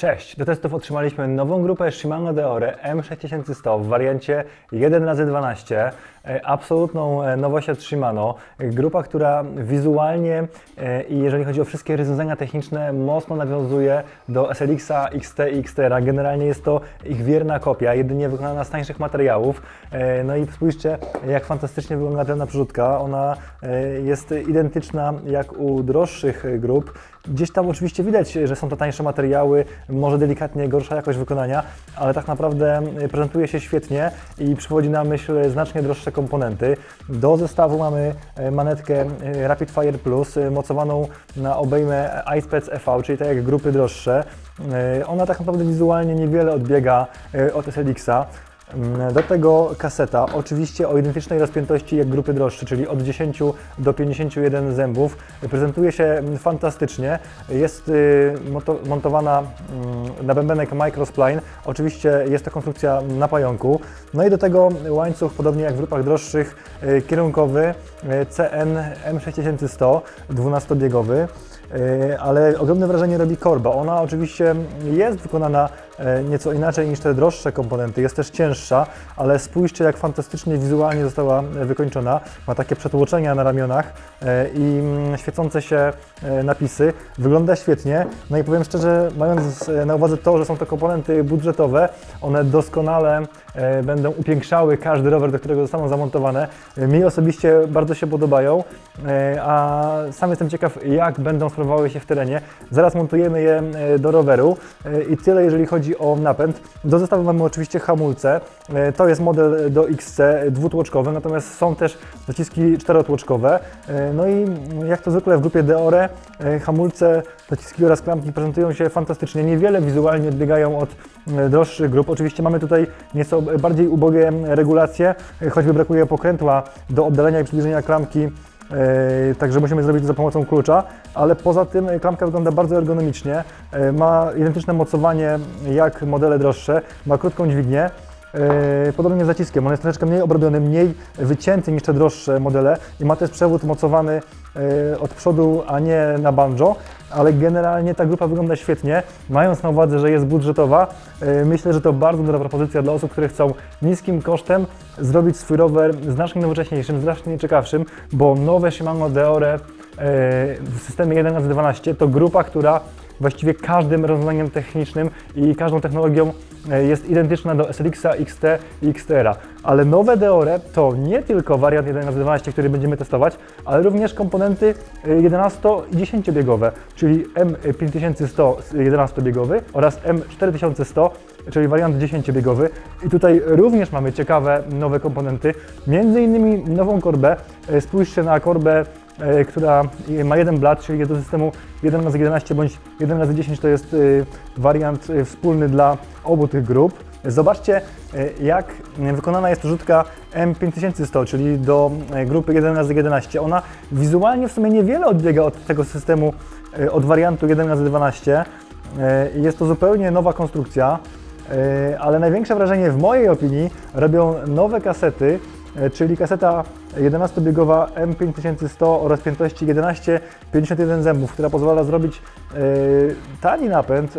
Cześć! Do testów otrzymaliśmy nową grupę Shimano Deore M6100 w wariancie 1x12. E, Absolutną e, nowość od Shimano. E, Grupa, która wizualnie i jeżeli chodzi o wszystkie rozwiązania techniczne, mocno nawiązuje do SLX-a, XT i XTR. Generalnie jest to ich wierna kopia, jedynie wykonana z tańszych materiałów. No i spójrzcie, jak fantastycznie wygląda ta naprzódka. Ona jest identyczna jak u droższych grup. Gdzieś tam oczywiście widać, że są to tańsze materiały, może delikatnie gorsza jakość wykonania, ale tak naprawdę prezentuje się świetnie i przywodzi na myśl znacznie droższe komponenty. Do zestawu mamy y, manetkę y, Rapid Fire Plus y, mocowaną na obejmę iSpec EV, czyli tak jak grupy droższe. Ona tak naprawdę wizualnie niewiele odbiega od SLX-a. Mm, Do tego kaseta, oczywiście o identycznej rozpiętości jak grupy droższe, czyli od 10 do 51 zębów. Prezentuje się mm, fantastycznie. Jest y, montowana mm, na bębenek Microspline. Oczywiście jest to konstrukcja na pająku. No i do tego łańcuch, podobnie jak w grupach droższych, y, kierunkowy CN M6100, 12-biegowy. Yy, ale ogromne wrażenie robi korba. Ona oczywiście jest wykonana nieco inaczej niż te droższe komponenty, jest też cięższa, ale spójrzcie jak fantastycznie wizualnie została e, wykończona. Ma takie przetłoczenia na ramionach e, i mm, świecące się e, napisy. Wygląda świetnie. No i powiem szczerze, mając e, na uwadze to, że są to komponenty budżetowe, one doskonale e, będą upiększały każdy rower, do którego zostaną zamontowane. E, Mi osobiście bardzo się podobają, e, a sam jestem ciekaw, jak będą sprawowały się w terenie. Zaraz montujemy je e, do roweru e, i tyle, jeżeli chodzi o napęd. Do zestawu mamy oczywiście hamulce. E, To jest model do XC dwutłoczkowy, natomiast są też dociski czterotłoczkowe. E, No i jak to zwykle w grupie Deore, e, hamulce, dociski oraz klamki prezentują się fantastycznie. Niewiele wizualnie odbiegają od droższych grup. Oczywiście mamy tutaj nieco bardziej ubogie regulacje, choćby brakuje pokrętła do oddalenia i przybliżenia klamki Także musimy zrobić to za pomocą klucza, ale poza tym e, klamka wygląda bardzo ergonomicznie. E, Ma identyczne mocowanie jak modele droższe, ma krótką dźwignię. E, Podobnie z zaciskiem, on jest troszeczkę mniej obrobiony, mniej wycięty niż te droższe modele i ma też przewód mocowany e, od przodu, a nie na banjo, ale generalnie ta grupa wygląda świetnie. Mając na uwadze, że jest budżetowa, e, myślę, że to bardzo dobra propozycja dla osób, które chcą niskim kosztem zrobić swój rower znacznie nowocześniejszym, znacznie ciekawszym, bo nowe Shimano Deore w systemie 1112 to grupa, która właściwie każdym rozwiązaniem technicznym i każdą technologią e, jest identyczna do SLX-a, XT i XTR-a. Ale nowe Deore to nie tylko wariant 1112, który będziemy testować, ale również komponenty e, 11 i 10 biegowe, czyli M5100 11-biegowy oraz M4100, czyli wariant 10-biegowy. I tutaj również mamy ciekawe nowe komponenty, między innymi nową korbę. E, Spójrzcie na korbę e, która ma jeden blat, czyli do systemu 1x11 bądź 1x10 to jest y, wariant y, wspólny dla obu tych grup. Zobaczcie, jak wykonana jest rzutka M5100, czyli do grupy 1x11. Ona wizualnie w sumie niewiele odbiega od tego systemu, od wariantu 1x12. Y, Jest to zupełnie nowa konstrukcja. E, ale największe wrażenie w mojej opinii robią nowe kasety, e, czyli kaseta 11-biegowa M5100 o rozpiętości 11,51 zębów, która pozwala zrobić e, tani napęd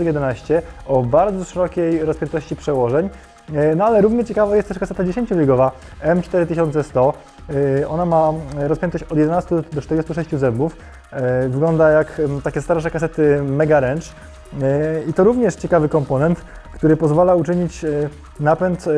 11 o bardzo szerokiej rozpiętości przełożeń. E, No ale równie ciekawa jest też kaseta 10-biegowa M4100. E, Ona ma rozpiętość od 11 do 46 zębów. E, Wygląda jak takie starsze kasety Mega Range. E, I to również ciekawy komponent, który pozwala uczynić e, napęd e,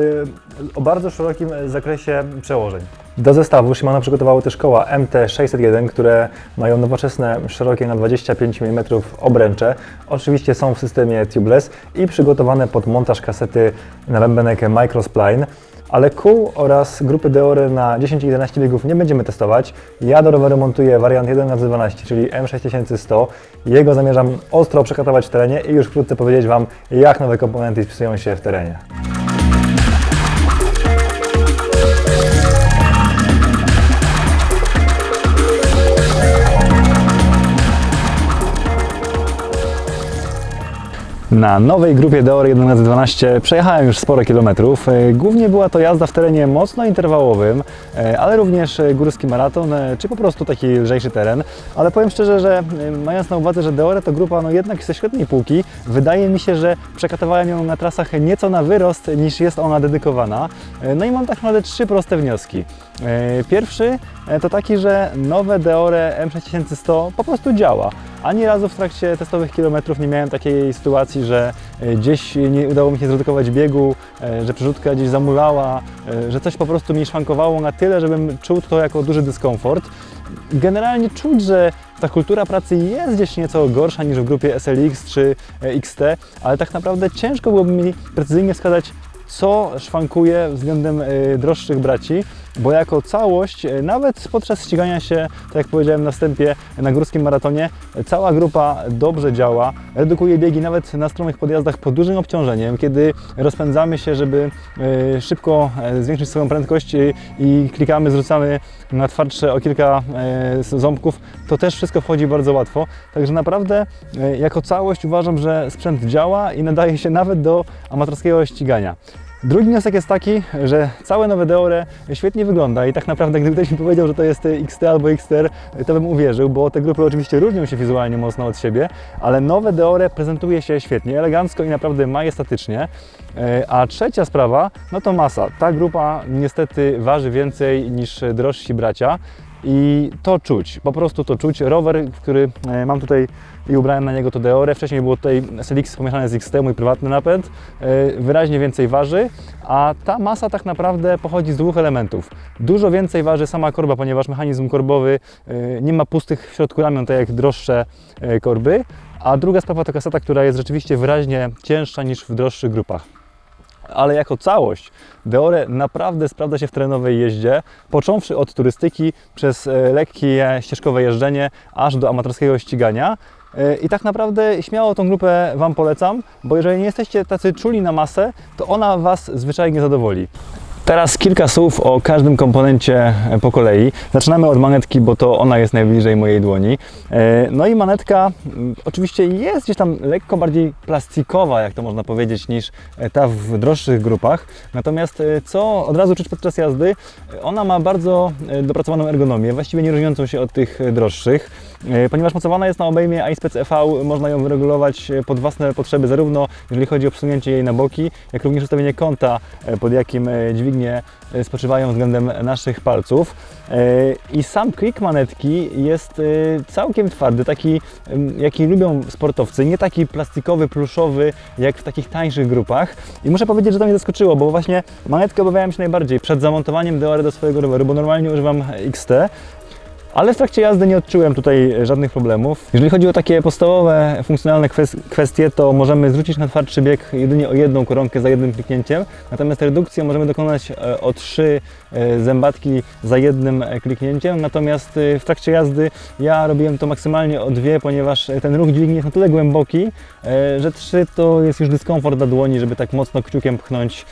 o bardzo szerokim zakresie przełożeń. Do zestawu Shimano przygotowało też koła MT601, które mają nowoczesne, szerokie na 25 mm obręcze. Oczywiście są w systemie tubeless i przygotowane pod montaż kasety na bębenek Microspline. Ale kół oraz grupy Deore na 10 i 11 biegów nie będziemy testować. Ja do roweru montuję wariant 1x12, czyli M6100. Jego zamierzam ostro przekatować w terenie i już wkrótce powiedzieć Wam, jak nowe komponenty wpisują się w terenie. Na nowej grupie Deor 1112 przejechałem już sporo kilometrów. E, Głównie była to jazda w terenie mocno interwałowym, e, ale również e, górski maraton, czy po prostu taki lżejszy teren. Ale powiem szczerze, że mając na uwadze, że Deore to grupa no jednak ze świetnej półki, wydaje mi się, że przekatowałem ją na trasach nieco na wyrost niż jest ona dedykowana. No i mam tak naprawdę trzy proste wnioski. Pierwszy to taki, że nowe Deore M6100 po prostu działa. Ani razu w trakcie testowych kilometrów nie miałem takiej sytuacji, że e, gdzieś nie udało mi się zredukować biegu, e, że przerzutka gdzieś zamulała, e, że coś po prostu mi szwankowało na tyle, żebym czuł to jako duży dyskomfort. Generalnie czuć, że ta kultura pracy jest gdzieś nieco gorsza niż w grupie SLX czy XT, ale tak naprawdę ciężko byłoby mi precyzyjnie wskazać, co szwankuje względem droższych braci, bo jako całość, y, nawet podczas ścigania się, tak jak powiedziałem na wstępie, na górskim maratonie, y, cała grupa dobrze działa, redukuje biegi nawet na stromych podjazdach pod dużym obciążeniem, kiedy rozpędzamy się, żeby y, szybko zwiększyć swoją prędkość i klikamy, zrzucamy na twardsze o kilka ząbków, to też wszystko wchodzi bardzo łatwo, także naprawdę jako całość uważam, że sprzęt działa i nadaje się nawet do amatorskiego ścigania. Drugi wniosek jest taki, że całe nowe Deore świetnie wygląda i tak naprawdę gdyby ktoś mi powiedział, że to jest XT albo XTR, to bym uwierzył, bo te grupy oczywiście różnią się wizualnie mocno od siebie, ale nowe Deore prezentuje się świetnie, elegancko i naprawdę majestatycznie. E, A trzecia sprawa, no to masa. Ta grupa niestety waży więcej niż drożsi bracia. I to czuć, po prostu to czuć. Rower, który e, mam tutaj i ubrałem na niego to Deore. Wcześniej było tutaj SLX pomieszane z XT, mój prywatny napęd. e, Wyraźnie więcej waży, a ta masa tak naprawdę pochodzi z dwóch elementów. Dużo więcej waży sama korba, ponieważ mechanizm korbowy e, nie ma pustych w środku ramion, tak jak droższe e, korby. A druga sprawa to kaseta, która jest rzeczywiście wyraźnie cięższa niż w droższych grupach ale jako całość Deore naprawdę sprawdza się w terenowej jeździe, począwszy od turystyki przez lekkie ścieżkowe jeżdżenie aż do amatorskiego ścigania. I tak naprawdę śmiało tą grupę Wam polecam, bo jeżeli nie jesteście tacy czuli na masę, to ona Was zwyczajnie zadowoli. Teraz kilka słów o każdym komponencie e, po kolei. Zaczynamy od manetki, bo to ona jest najbliżej mojej dłoni. E, No i manetka mm, oczywiście jest gdzieś tam lekko bardziej plastikowa, jak to można powiedzieć, niż e, ta w droższych grupach. Natomiast co od razu czuć podczas jazdy, ona ma bardzo dopracowaną ergonomię, właściwie nie różniącą się od tych droższych. E, Ponieważ mocowana jest na obejmie iSpec EV, można ją wyregulować e, pod własne potrzeby, zarówno jeżeli chodzi o przesunięcie jej na boki, jak również ustawienie kąta, e, pod jakim dźwignie spoczywają względem naszych palców. I sam klik manetki jest całkiem twardy, taki jaki lubią sportowcy, nie taki plastikowy, pluszowy jak w takich tańszych grupach. I muszę powiedzieć, że to mnie zaskoczyło, bo właśnie manetkę obawiałem się najbardziej przed zamontowaniem Deore do swojego roweru, bo normalnie używam XT. Ale w trakcie jazdy nie odczułem tutaj żadnych problemów. Jeżeli chodzi o takie podstawowe, funkcjonalne kwes- kwestie, to możemy zwrócić na twardszy bieg jedynie o jedną koronkę za jednym kliknięciem, natomiast redukcję możemy dokonać e, o trzy e, zębatki za jednym e, kliknięciem, natomiast w trakcie jazdy ja robiłem to maksymalnie o dwie, ponieważ ten ruch dźwigni jest na tyle głęboki, że trzy to jest już dyskomfort dla dłoni, żeby tak mocno kciukiem pchnąć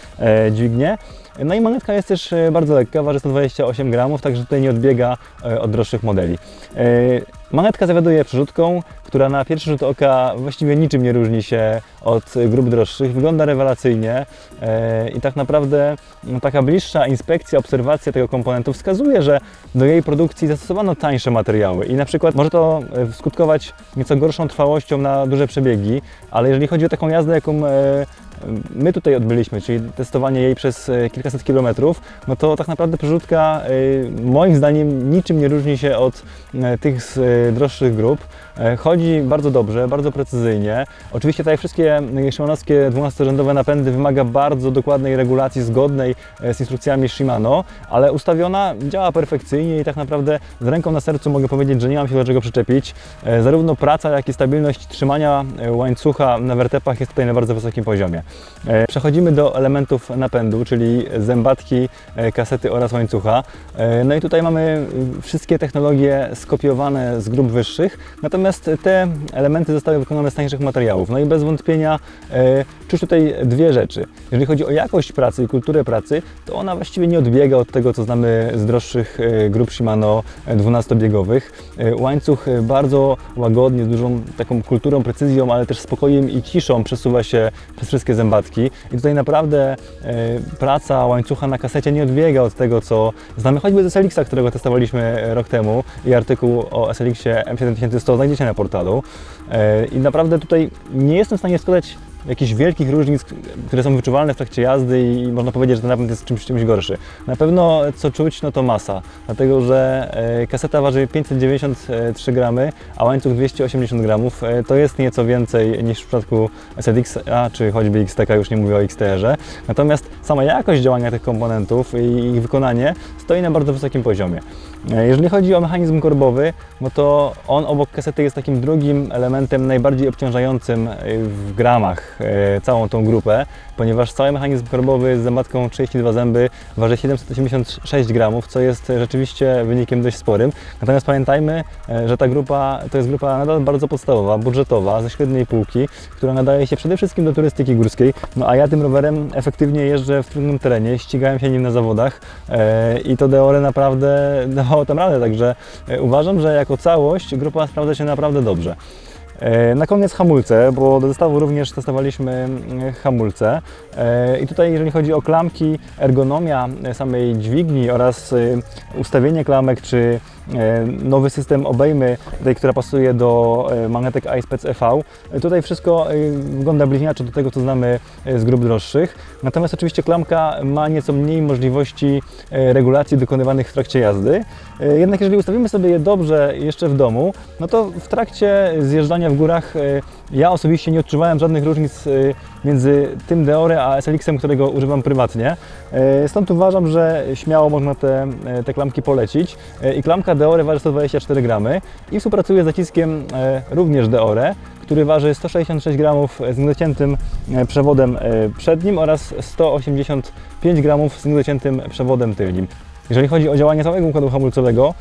dźwignię. No i monetka jest też bardzo lekka, waży 128 gramów, także tutaj nie odbiega od droższych modeli. E, Monetka zawiaduje przerzutką, która na pierwszy rzut oka właściwie niczym nie różni się od grup droższych. Wygląda rewelacyjnie e, i tak naprawdę no, taka bliższa inspekcja, obserwacja tego komponentu wskazuje, że do jej produkcji zastosowano tańsze materiały i na przykład może to e, skutkować nieco gorszą trwałością na duże przebiegi, ale jeżeli chodzi o taką jazdę, jaką my tutaj odbyliśmy, czyli testowanie jej przez e, kilkaset kilometrów, no to tak naprawdę przerzutka e, moim zdaniem niczym nie różni się od e, tych z droższych grup. E, Chodzi bardzo dobrze, bardzo precyzyjnie. Oczywiście tak wszystkie e, Shimanowskie 12-rzędowe napędy wymaga bardzo dokładnej regulacji zgodnej e, z instrukcjami Shimano, ale ustawiona działa perfekcyjnie i tak naprawdę z ręką na sercu mogę powiedzieć, że nie mam się do czego przyczepić. E, Zarówno praca, jak i stabilność trzymania łańcucha na wertepach jest tutaj na bardzo wysokim poziomie. Przechodzimy do elementów napędu, czyli zębatki, kasety oraz łańcucha. No i tutaj mamy wszystkie technologie skopiowane z grup wyższych, natomiast te elementy zostały wykonane z tańszych materiałów. No i bez wątpienia e, czuć tutaj dwie rzeczy. Jeżeli chodzi o jakość pracy i kulturę pracy, to ona właściwie nie odbiega od tego, co znamy z droższych e, grup Shimano e, 12-biegowych. E, Łańcuch e, bardzo łagodnie, z dużą taką kulturą, precyzją, ale też spokojem i ciszą przesuwa się przez wszystkie zębatki. I tutaj naprawdę praca łańcucha na kasecie nie odbiega od tego, co znamy choćby z SLX-a, którego testowaliśmy rok temu i artykuł o SLX-ie M7100 znajdziecie na portalu. I naprawdę tutaj nie jestem w stanie wskazać jakichś wielkich różnic, które są wyczuwalne w trakcie jazdy i można powiedzieć, że ten napęd jest czymś, czymś gorszy. Na pewno co czuć, no to masa, dlatego że e, kaseta waży 593 gramy, a łańcuch 280 gramów. E, To jest nieco więcej niż w przypadku a czy choćby XTK, już nie mówię o XTR-ze. Natomiast sama jakość działania tych komponentów i ich wykonanie stoi na bardzo wysokim poziomie. E, Jeżeli chodzi o mechanizm korbowy, no to on obok kasety jest takim drugim elementem najbardziej obciążającym w gramach całą tą grupę, ponieważ cały mechanizm korbowy z zębatką 32 zęby waży 786 gramów, co jest rzeczywiście wynikiem dość sporym. Natomiast pamiętajmy, e, że ta grupa to jest grupa nadal bardzo podstawowa, budżetowa, ze średniej półki, która nadaje się przede wszystkim do turystyki górskiej. No a ja tym rowerem efektywnie jeżdżę w trudnym terenie, ścigałem się nim na zawodach e, i to Deore naprawdę dawało tam radę, także e, uważam, że jako całość grupa sprawdza się naprawdę dobrze. E, Na koniec hamulce, bo do zestawu również testowaliśmy mm, hamulce. E, I tutaj jeżeli chodzi o klamki, ergonomia samej dźwigni oraz ustawienie klamek, czy e, nowy system obejmy, tej, która pasuje do e, magnetek iSpec EV, e, tutaj wszystko e, wygląda bliźniaczo do tego, co znamy e, z grup droższych. Natomiast oczywiście klamka ma nieco mniej możliwości e, regulacji dokonywanych w trakcie jazdy. E, Jednak jeżeli ustawimy sobie je dobrze jeszcze w domu, no to w trakcie zjeżdżania w górach e, ja osobiście nie odczuwałem żadnych różnic e, między tym Deore a SLX-em, którego używam prywatnie. E, Stąd uważam, że śmiało można te, te klamki polecić. I klamka Deore waży 124 gramy i współpracuje z naciskiem e, również Deore, który waży 166 gramów z niedociętym przewodem przednim oraz 185 gramów z niedociętym przewodem tylnim. Jeżeli chodzi o działanie całego układu hamulcowego,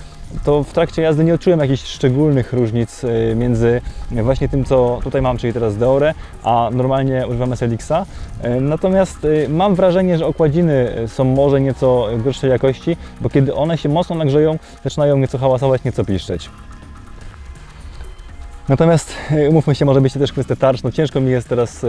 to w trakcie jazdy nie odczułem jakichś szczególnych różnic e, między właśnie tym, co tutaj mam, czyli teraz Deore, a normalnie używam SLX-a. E, Natomiast e, mam wrażenie, że okładziny są może nieco gorszej jakości, bo kiedy one się mocno nagrzeją, zaczynają nieco hałasować, nieco piszczeć. Natomiast umówmy się, może być też kwestia tarcz, no ciężko mi jest teraz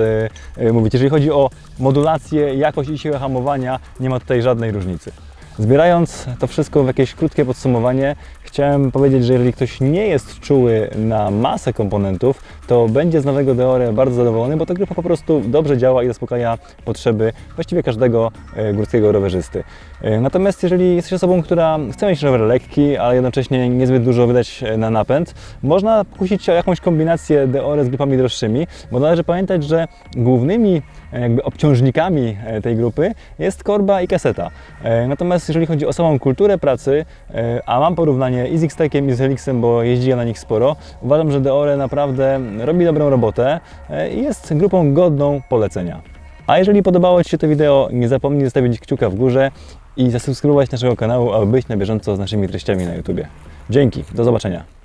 mówić. Jeżeli chodzi o modulację, jakość i siłę hamowania, nie ma tutaj żadnej różnicy. Zbierając to wszystko w jakieś krótkie podsumowanie, chciałem powiedzieć, że jeżeli ktoś nie jest czuły na masę komponentów, to będzie z nowego Deore bardzo zadowolony, bo ta grupa po prostu dobrze działa i zaspokaja potrzeby właściwie każdego e, górskiego rowerzysty. E, Natomiast jeżeli jesteś osobą, która chce mieć rower lekki, ale jednocześnie niezbyt dużo wydać e, na napęd, można pokusić się o jakąś kombinację Deore z grupami droższymi, bo należy pamiętać, że głównymi jakby obciążnikami tej grupy jest korba i kaseta. E, Jeżeli chodzi o samą kulturę pracy, e, a mam porównanie i z X-Tekiem i z Helixem, bo jeździłem na nich sporo, uważam, że Deore naprawdę robi dobrą robotę e, i jest grupą godną polecenia. A jeżeli podobało Ci się to wideo, nie zapomnij zostawić kciuka w górze i zasubskrybować naszego kanału, aby być na bieżąco z naszymi treściami na YouTube. Dzięki, do zobaczenia.